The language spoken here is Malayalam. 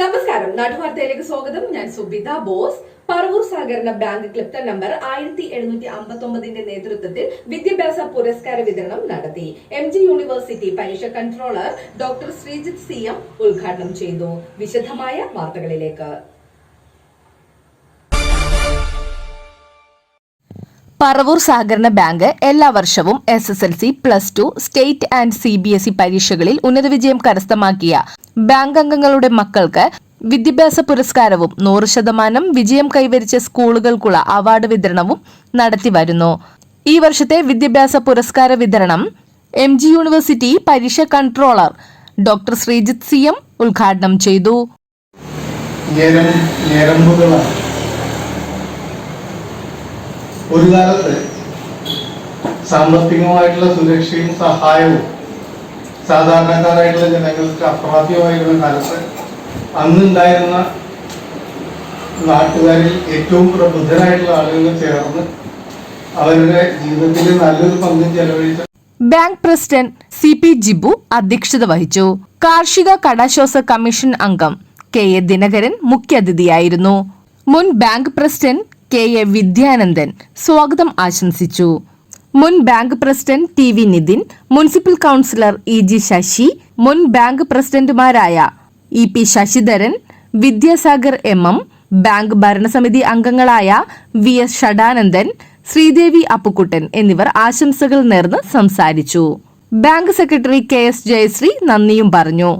നമസ്കാരം. നാട്ടുവാർത്തയിലേക്ക് സ്വാഗതം. ഞാൻ സുബിത ബോസ്. പറവൂർ സഹകരണ ബാങ്ക് ക്ലിപ്ത നമ്പർ ആയിരത്തി എഴുന്നൂറ്റി അമ്പത്തി ഒമ്പതിന്റെ നേതൃത്വത്തിൽ വിദ്യാഭ്യാസ പുരസ്കാര വിതരണം നടത്തി. എം ജി യൂണിവേഴ്സിറ്റി പരീക്ഷ controller doctor Sreejith C M ഉദ്ഘാടനം ചെയ്തു. വിശദമായ വാർത്തകളിലേക്ക്. പറവൂർ സഹകരണ ബാങ്ക് എല്ലാ വർഷവും S S L C plus two state and C B S E പരീക്ഷകളിൽ ഉന്നത വിജയം കരസ്ഥമാക്കിയ ബാങ്ക് അംഗങ്ങളുടെ മക്കൾക്ക് വിദ്യാഭ്യാസ പുരസ്കാരവും നൂറ് ശതമാനം വിജയം കൈവരിച്ച സ്കൂളുകൾക്കുള്ള അവാർഡ് വിതരണവും നടത്തി വരുന്നു. ഈ വർഷത്തെ വിദ്യാഭ്യാസ പുരസ്കാര വിതരണം എം ജി യൂണിവേഴ്സിറ്റി പരീക്ഷ controller doctor Sreejith C M ഉദ്ഘാടനം ചെയ്തു. ഒരു കാലത്ത് സാമ്പത്തികമായിട്ടുള്ള സുരക്ഷയും സഹായവും സാധാരണക്കാരായിട്ടുള്ള ജനങ്ങൾക്ക് അപ്രാപ്യമായിരുന്ന കാലത്ത് അന്നുണ്ടായിരുന്ന നാട്ടുകാരിൽ ഏറ്റവും പ്രബുദ്ധരായിട്ടുള്ള ആളുകൾ ചേർന്ന് അവരുടെ ജീവിതത്തിൽ നല്ലൊരു പങ്ക് ചെലവഴിച്ച bank president C P Jibu അധ്യക്ഷത വഹിച്ചു. കാർഷിക കടാശ്വാസ കമ്മീഷൻ അംഗം കെ എ ദിനകരൻ മുഖ്യാതിഥിയായിരുന്നു മുൻ bank president K A Vidyanandan സ്വാഗതം ആശംസിച്ചു. മുൻ bank president T V Nithin municipal councillor E G Sasi മുൻ ബാങ്ക് പ്രസിഡന്റുമാരായ E P Sasidharan Vidyasagar M M bank ഭരണസമിതി അംഗങ്ങളായ വി എസ് ഷഡാനന്ദൻ ശ്രീദേവി അപ്പുക്കുട്ടൻ എന്നിവർ ആശംസകൾ നേർന്ന് സംസാരിച്ചു. Bank secretary K S Jayasree നന്ദിയും പറഞ്ഞു.